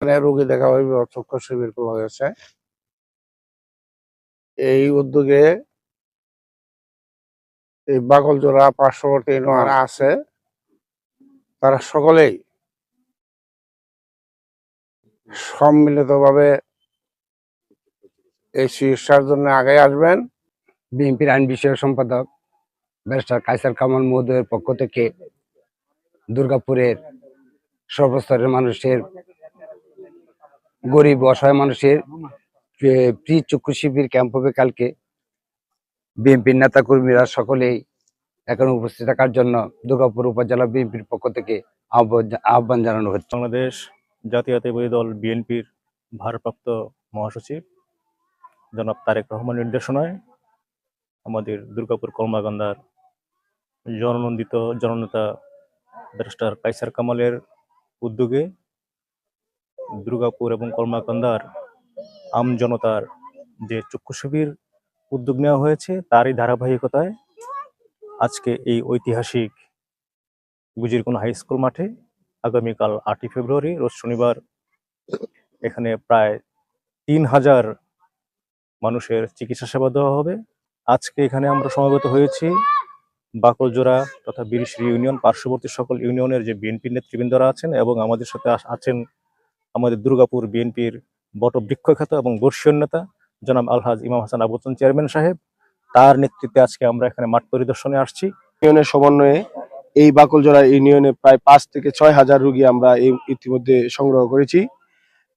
এখানে রোগী দেখা হইবে চক্ষু শিবির করা হয়েছে। এই উদ্যোগে এই বাকলজোড়া পার্শ্ববর্তী যারা আছে তারা সকলেই সম্মিলিতভাবে এই চিকিৎসার জন্য আগে আসবেন। বিএনপির আইন বিষয়ক সম্পাদক ব্যারিস্টার কাইসার কামাল মহোদয়ের পক্ষ থেকে দুর্গাপুরের সর্বস্তরের মানুষের গরিব, অসহায় মানুষের প্রি চক্ষু শিবির ক্যাম্প হবে কালকে। বিএনপির নেতা কর্মীরা সকলেই এখানে উপস্থিত থাকার জন্য দুর্গাপুর উপজেলা বিএনপির পক্ষ থেকে আহ্বান- জানানো হচ্ছে। বাংলাদেশ জাতীয়তাবাদী দল বিএনপির ভারপ্রাপ্ত মহাসচিব জনাব তারেক রহমান নির্দেশনায় আমাদের দুর্গাপুর কলমাকান্দার জননন্দিত জননেতা ব্যারিস্টার কাইসার কামালের উদ্যোগে দুর্গাপুর এবং কলমাকান্দার আম জনতার যে চক্ষু শিবির উদ্যোগ নেওয়া হয়েছে, তারই ধারাবাহিকতায় আজকে এই ঐতিহাসিক গুজিরকুন হাই স্কুল মাঠে আগামীকাল আটই ফেব্রুয়ারি, রোজ শনিবার এখানে প্রায় তিন হাজার মানুষের চিকিৎসা সেবা দেওয়া হবে। আজকে এখানে আমরা সমবেত হয়েছি বাকলজোড়া তথা বিরিশিরি ইউনিয়ন, পার্শ্ববর্তী সকল ইউনিয়নের যে বিএনপি নেতৃবৃন্দরা আছেন এবং আমাদের সাথে আছেন আমাদের দুর্গাপুর বিএনপির বটবৃক্ষ খ্যাত এবং বর্ষীয় নেতা জনাব আলহাজ ইমাম হাসান আবুতন চেয়ারম্যান সাহেব। তার নেতৃত্বে আজকে আমরা এখানে মাঠ পরিদর্শনে আসছি। ইউনিয়নের সমন্বয়ে এই বাকলজোড়া ইউনিয়নে প্রায় পাঁচ থেকে ছয় হাজার রুগী আমরা ইতিমধ্যে সংগ্রহ করেছি।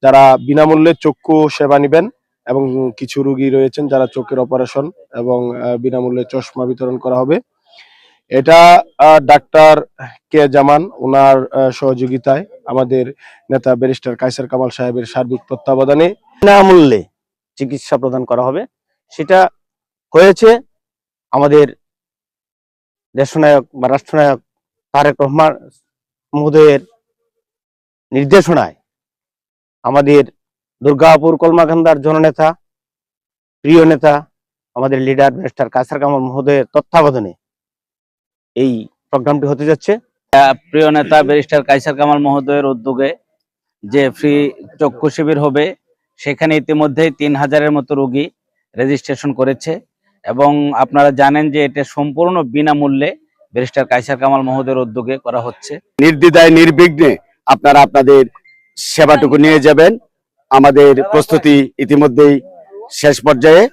যারা বিনামূল্যে চক্ষু সেবা নেবেন এবং কিছু রুগী রয়েছেন যারা চোখের অপারেশন এবং বিনামূল্যে চশমা বিতরণ করা হবে। এটা ডাক্তার কে জামান ওনার সহযোগিতায় আমাদের নেতা ব্যারিস্টার কাইসার কামাল সাহেবের সার্বিক তত্ত্বাবধানে বিনামূল্যে চিকিৎসা প্রদান করা হবে। সেটা হয়েছে আমাদের দেশনায়ক বা রাষ্ট্রনায়ক তারেক রহমান মহোদয়ের নির্দেশনায় আমাদের দুর্গাপুর কলমাকান্দার জননেতা, প্রিয় নেতা, আমাদের লিডার ব্যারিস্টার কাসার কামাল মহোদয়ের তত্ত্বাবধানে এই প্রোগ্রামটি হতে যাচ্ছে। প্রিয় নেতা ব্যারিস্টার কাইসার কামাল মহোদয়ের উদ্যোগে যে ফ্রি চক্ষু শিবির হবে সেখানে ইতিমধ্যেই তিন হাজারের মতো রোগী রেজিস্ট্রেশন করেছে এবং আপনারা জানেন যে এটা সম্পূর্ণ বিনামূল্যে ব্যারিস্টার কাইসার কামাল মহোদয়ের উদ্যোগে করা হচ্ছে। নির্দ্বিধায় নির্বিঘ্নে আপনারা আপনাদের সেবাটুকু নিয়ে যাবেন। আমাদের প্রস্তুতি ইতিমধ্যেই শেষ পর্যায়ে।